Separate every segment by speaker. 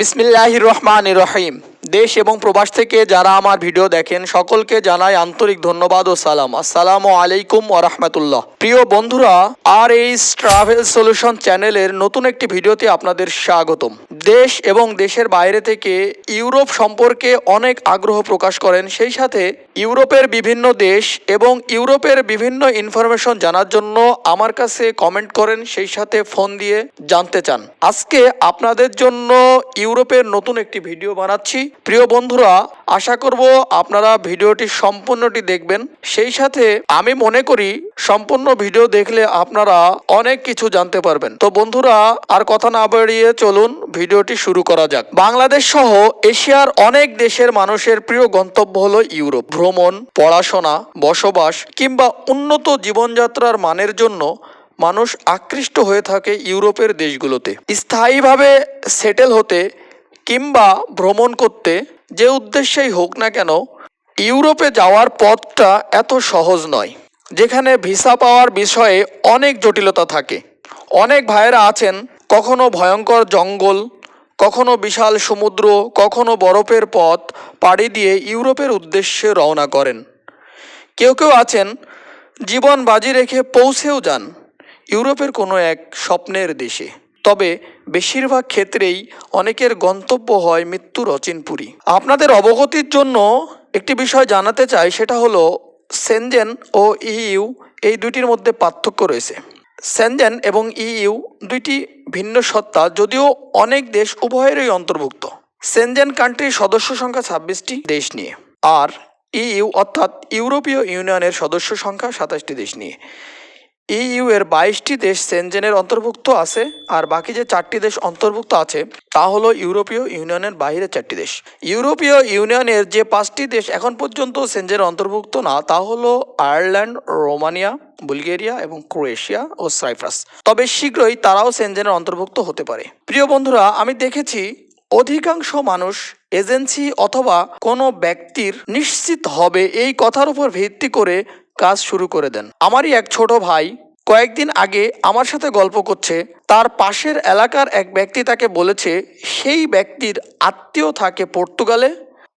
Speaker 1: বিসমিল্লাহির রহমান রহিম দেশ এবং প্রবাস থেকে যারা আমার ভিডিও দেখেন, সকলকে জানাই আন্তরিক ধন্যবাদ ও সালাম। আসসালামু আলাইকুম রাহমাতুল্লাহ। প্রিয় বন্ধুরা, আর এই ট্রাভেল সলিউশন চ্যানেলের নতুন একটি ভিডিওতে আপনাদের স্বাগতম। দেশ এবং দেশের বাইরে থেকে ইউরোপ সম্পর্কে অনেক আগ্রহ প্রকাশ করেন। সেই সাথে ইউরোপের বিভিন্ন দেশ এবং ইউরোপের বিভিন্ন ইনফরমেশন জানার জন্য আমার কাছে কমেন্ট করেন, সেই সাথে ফোন দিয়ে জানতে চান। আজকে আপনাদের জন্য ইউরোপের নতুন একটি ভিডিও বানাচ্ছি। প্রিয় বন্ধুরা, আশা করব আপনারা ভিডিওটি সম্পূর্ণটি দেখবেন। সেই সাথে আমি মনে করি, সম্পূর্ণ ভিডিও দেখলে আপনারা অনেক কিছু জানতে পারবেন। তো বন্ধুরা, আর কথা না বাড়িয়ে চলুন ভিডিওটি শুরু করা যাক। বাংলাদেশ সহ এশিয়ার অনেক দেশের মানুষের প্রিয় গন্তব্য হলো ইউরোপ। ভ্রমণ, পড়াশোনা, বসবাস কিংবা উন্নত জীবনযাত্রার মানের জন্য মানুষ আকৃষ্ট হয়ে থাকে ইউরোপের দেশগুলোতে। স্থায়ীভাবে সেটেল হতে কিংবা ভ্রমণ করতে যে উদ্দেশ্যেই হোক না কেন, ইউরোপে যাওয়ার পথটা এত সহজ নয়, যেখানে ভিসা পাওয়ার বিষয়ে অনেক জটিলতা থাকে। অনেক ভাইয়েরা আছেন কখনো ভয়ঙ্কর জঙ্গল কখনো বিশাল সমুদ্র, কখনো বরফের পথ পাড়ি দিয়ে ইউরোপের উদ্দেশ্যে রওনা করেন। কেউ কেউ আছেন, জীবন বাজি রেখে পৌঁছেও যান ইউরোপের কোনো এক স্বপ্নের দেশে। তবে বেশিরভাগ ক্ষেত্রেই অনেকের গন্তব্য হয় মৃত্যুর অচিনপুরী। আপনাদের অবগতির জন্য একটি বিষয় জানাতে চাই, সেটা হলো, সেনজেন ও ইইউ এই দুইটির মধ্যে পার্থক্য রয়েছে। সেনজেন এবং ইইউ দুইটি ভিন্ন সত্তা যদিও অনেক দেশ উভয়েরই অন্তর্ভুক্ত। সেনজেন কান্ট্রির সদস্য সংখ্যা ছাব্বিশটি দেশ নিয়ে, আর ইইউ অর্থাৎ ইউরোপীয় ইউনিয়নের সদস্য সংখ্যা সাতাশটি দেশ নিয়ে। ইইউ এর বাইশটি দেশ সেনজেনের অন্তর্ভুক্ত আছে, আর বাকি যে চারটি দেশ অন্তর্ভুক্ত আছে, তা হলো ইউরোপীয় ইউনিয়নের বাইরে চারটি দেশ। ইউরোপীয় ইউনিয়নের যে পাঁচটি দেশ এখন পর্যন্ত সেনজেনের অন্তর্ভুক্ত না, তা হলো আয়ারল্যান্ড, রোমানিয়া, বুলগেরিয়া এবং ক্রোয়েশিয়া ও সাইপ্রাস। তবে শীঘ্রই তারাও সেনজেনের অন্তর্ভুক্ত হতে পারে। প্রিয় বন্ধুরা, আমি দেখেছি অধিকাংশ মানুষ এজেন্সি অথবা কোনো ব্যক্তির নিশ্চিত হবে এই কথার উপর ভিত্তি করে কাজ শুরু করে দেন। আমারই এক ছোট ভাই কয়েকদিন আগে আমার সাথে গল্প করছে। তার পাশের এলাকার এক ব্যক্তি তাকে বলেছে, সেই ব্যক্তির আত্মীয় থাকে পর্তুগালে,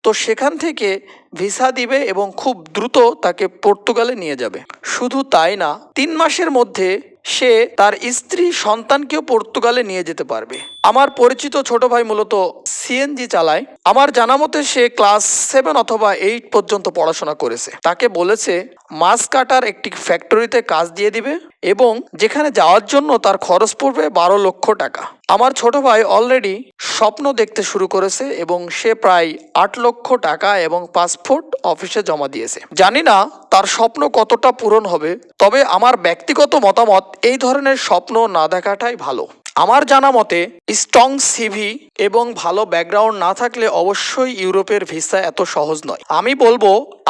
Speaker 1: তো সেখান থেকে ভিসা দিবে এবং খুব দ্রুত তাকে পর্তুগালে নিয়ে যাবে। শুধু তাই না, তিন মাসের মধ্যে সে তার স্ত্রী সন্তানকেও পর্তুগালে নিয়ে যেতে পারবে। আমার পরিচিত ছোট ভাই মূলত সিএনজি চালায়। আমার জানা মতে সে ক্লাস সেভেন অথবা এইট পর্যন্ত পড়াশোনা করেছে। তাকে বলেছে, মাছ কাটার একটি ফ্যাক্টরিতে কাজ দিয়ে দিবে। এবং যেখানে যাওয়ার জন্য তার খরচ পড়বে বারো লক্ষ টাকা। আমার ছোট ভাই অলরেডি স্বপ্ন দেখতে শুরু করেছে এবং সে প্রায় আট লক্ষ টাকা এবং পাসপোর্ট অফিসে জমা দিয়েছে। জানি না তার স্বপ্ন কতটা পূরণ হবে, তবে আমার ব্যক্তিগত মতামত এই ধরনের স্বপ্ন না দেখাটাই ভালো। আমার জানা মতে স্ট্রং সিভি এবং ভালো ব্যাকগ্রাউন্ড না থাকলে অবশ্যই ইউরোপের ভিসা এত সহজ নয়। আমি বলব,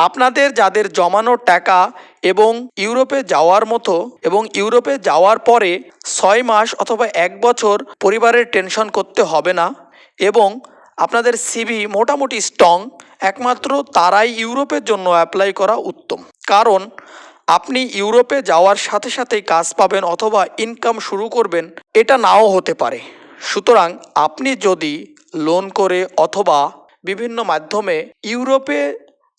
Speaker 1: আপনাদের যাদের জমানো টাকা এবং ইউরোপে যাওয়ার মতো এবং ইউরোপে যাওয়ার পরে ছয় মাস অথবা এক বছর পরিবারের টেনশন করতে হবে না এবং আপনাদের সিভি মোটামুটি স্ট্রং, একমাত্র তারাই ইউরোপের জন্য অ্যাপ্লাই করা উত্তম। কারণ আপনি ইউরোপে যাওয়ার সাথে সাথেই কাজ পাবেন অথবা ইনকাম শুরু করবেন, এটা নাও হতে পারে। সুতরাং আপনি যদি লোন করে অথবা বিভিন্ন মাধ্যমে ইউরোপে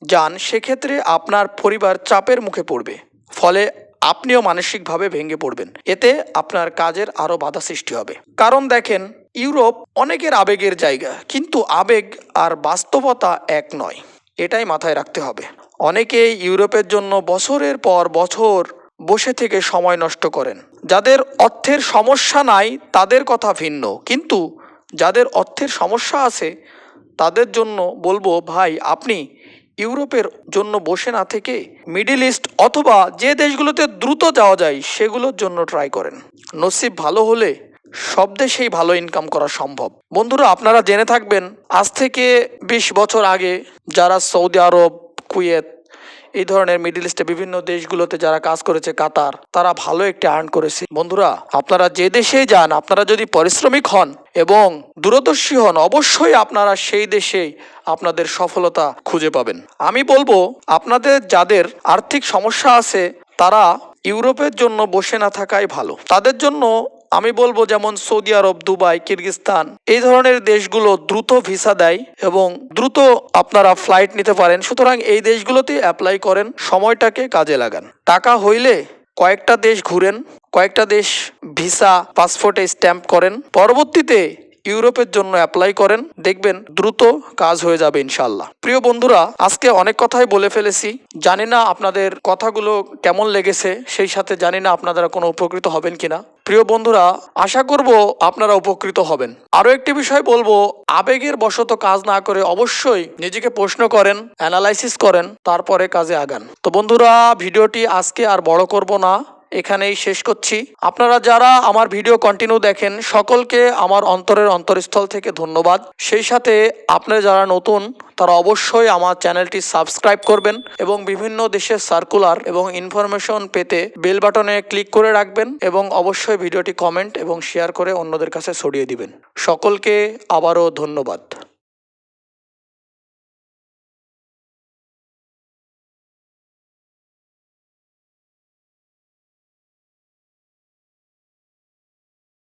Speaker 1: যান, সেক্ষেত্রে আপনার পরিবার চাপের মুখে পড়বে। ফলে আপনিও মানসিকভাবে ভেঙে পড়বেন। এতে আপনার কাজের আরও বাধা সৃষ্টি হবে। কারণ দেখেন, ইউরোপ অনেকের আবেগের জায়গা, কিন্তু আবেগ আর বাস্তবতা এক নয়। এটাই মাথায় রাখতে হবে। অনেকে ইউরোপের জন্য বছরের পর বছর বসে থেকে সময় নষ্ট করেন। যাদের অর্থের সমস্যা নাই, তাদের কথা ভিন্ন। কিন্তু যাদের অর্থের সমস্যা আছে, তাদের জন্য বলব, ভাই, আপনি ইউরোপের জন্য বসে না থেকে মিডিল ইস্ট অথবা যে দেশগুলোতে দ্রুত যাওয়া যায় সেগুলোর জন্য ট্রাই করেন। নসিব ভালো হলে সব দেশেই ভালো ইনকাম করা সম্ভব। বন্ধুরা, আপনারা জেনে থাকবেন, আজ থেকে বিশ বছর আগে যারা সৌদি আরব, কুয়েত এই ধরনের মিডিল ইস্টে বিভিন্ন দেশগুলোতে যারা কাজ করেছে, কাতার, তারা ভালো একটি আর্ন করেছে। বন্ধুরা, আপনারা যে দেশেই যান, আপনারা যদি পরিশ্রমিক হন এবং দূরদর্শী হন, অবশ্যই আপনারা সেই দেশেই আপনাদের সফলতা খুঁজে পাবেন। আমি বলব, আপনাদের যাদের আর্থিক সমস্যা আছে, তারা ইউরোপের জন্য বসে না থাকাই ভালো। তাদের জন্য আমি বলব যেমন সৌদি আরব, দুবাই কিরগিস্তান এই ধরনের দেশগুলো দ্রুত ভিসা দেয় এবং দ্রুত আপনারা ফ্লাইট নিতে পারেন। সুতরাং এই দেশগুলোতে অ্যাপ্লাই করেন, সময়টাকে কাজে লাগান। টাকা হইলে কয়েকটা দেশ ঘুরেন, কয়েকটা দেশ ভিসা পাসপোর্টে স্ট্যাম্প করেন। পরবর্তীতে ইউরোপের জন্য অ্যাপ্লাই করেন, দেখবেন দ্রুত কাজ হয়ে যাবে ইনশাল্লাহ প্রিয় বন্ধুরা, আজকে অনেক কথাই বলে ফেলেছি। জানি না আপনাদের কথাগুলো কেমন লেগেছে, সেই সাথে জানি না আপনারা কোনো উপকৃত হবেন কিনা। প্রিয় বন্ধুরা, আশা করব আপনারা উপকৃত হবেন। আরও একটি বিষয় বলব, আবেগের বশত কাজ না করে অবশ্যই নিজেকে প্রশ্ন করেন অ্যানালাইসিস করেন, তারপরে কাজে আগান। তো বন্ধুরা, ভিডিওটি আজকে আর বড় করব না। এখানেই শেষ করছি। আপনারা যারা আমার ভিডিও কন্টিনিউ দেখেন, সকলকে আমার অন্তরের অন্তরস্থল থেকে ধন্যবাদ। সেই সাথে আপনারা যারা নতুন, তারা অবশ্যই আমার চ্যানেলটি সাবস্ক্রাইব করবেন এবং বিভিন্ন দেশের সার্কুলার এবং ইনফরমেশন পেতে বেল বাটনে ক্লিক করে রাখবেন এবং অবশ্যই ভিডিওটি কমেন্ট এবং শেয়ার করে অন্যদের কাছে ছড়িয়ে দিবেন। সকলকে আবারও ধন্যবাদ।